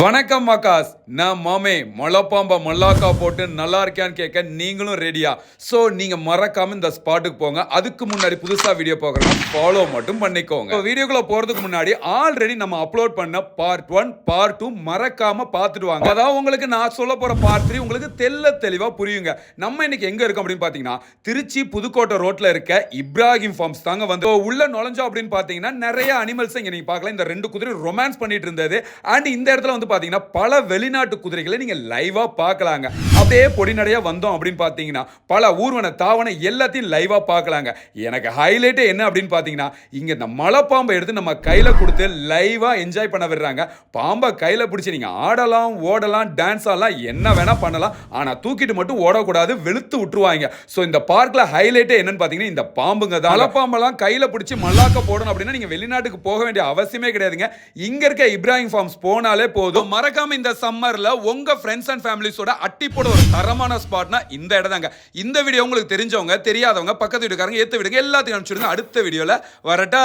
வணக்கம் மக்காஸ் நான் மாமே மொளப்பாம்ப மல்லாக்கா போட்டு நல்லா இருக்கியான்னு கேட்க நீங்களும் ரெடியா ஸோ நீங்கள் மறக்காமல் இந்த ஸ்பாட்டுக்கு போங்க. அதுக்கு முன்னாடி புதுசாக வீடியோ பார்க்குறோம் ஃபாலோ மட்டும் பண்ணிக்கோங்க. வீடியோக்குள்ளே போகிறதுக்கு முன்னாடி ஆல்ரெடி நம்ம அப்லோட் பண்ண பார்ட் ஒன் பார்ட் டூ மறக்காமல் பார்த்துட்டு வாங்க. அதாவது உங்களுக்கு நான் சொல்ல போகிற பார்ட் த்ரீ உங்களுக்கு தெல்ல தெளிவாக புரியுங்க. நம்ம இன்னைக்கு எங்கே இருக்கோம் அப்படின்னு பார்த்தீங்கன்னா திருச்சி புதுக்கோட்டை ரோட்டில் இருக்க இப்ராஹிம் ஃபார்ம்ஸ் தாங்க வந்து உள்ள நுழைஞ்சோம் அப்படின்னு பார்த்தீங்கன்னா நிறைய அனிமல்ஸ் இங்கே நீங்கள் பார்க்கலாம். இந்த ரெண்டு குதிரை ரொமான்ஸ் பண்ணிட்டு இருந்தது. அண்ட் இந்த இடத்துல வந்து பாத்தீங்கன்னா பல வெளிநாட்டு குதிரைகளை நீங்க லைவாக பார்க்கலாங்க. அப்படியே பொடிநடையாக வந்தோம் அப்படின்னு பார்த்தீங்கன்னா பல ஊர்வன தாவணை எல்லாத்தையும் லைவாக பார்க்கலாங்க எனக்கு ஹைலைட்டே என்ன அப்படின்னு பார்த்தீங்கன்னா இங்கே இந்த மலைப்பாம்பை எடுத்து நம்ம கையில் கொடுத்து லைவாக என்ஜாய் பண்ண விடுறாங்க. பாம்பை கையில் பிடிச்சி நீங்கள் ஆடலாம் ஓடலாம் டான்ஸ் ஆடலாம் என்ன வேணால் பண்ணலாம். ஆனால் தூக்கிட்டு மட்டும் ஓடக்கூடாது வெளுத்து விட்டுருவாங்க. ஸோ இந்த பார்க்கில் ஹைலைட்டே என்னன்னு பார்த்தீங்கன்னா இந்த பாம்புங்க தான் மலைப்பாம்பெல்லாம் கையில் பிடிச்சி மல்லாக்க போடணும் அப்படின்னா நீங்கள் வெளிநாட்டுக்கு போக வேண்டிய அவசியமே கிடையாதுங்க. இங்கே இருக்க இப்ராஹிம் ஃபார்ம்ஸ் போனாலே போதும். மறக்காமல் இந்த சம்மரில் உங்கள் ஃப்ரெண்ட்ஸ் அண்ட் ஃபேமிலிஸோட அட்டி போட ஒரு தரமான ஸ்பாட்னா இந்த இடம் தாங்க இந்த வீடியோ உங்களுக்கு தெரிஞ்சவங்க தெரியாதவங்க பக்கத்து வீட்டுக்காரங்க ஏற்ற விடுங்க எல்லாத்தையும் அனுப்பிச்சுடுங்க. அடுத்த வீடியோவில் வரட்டா.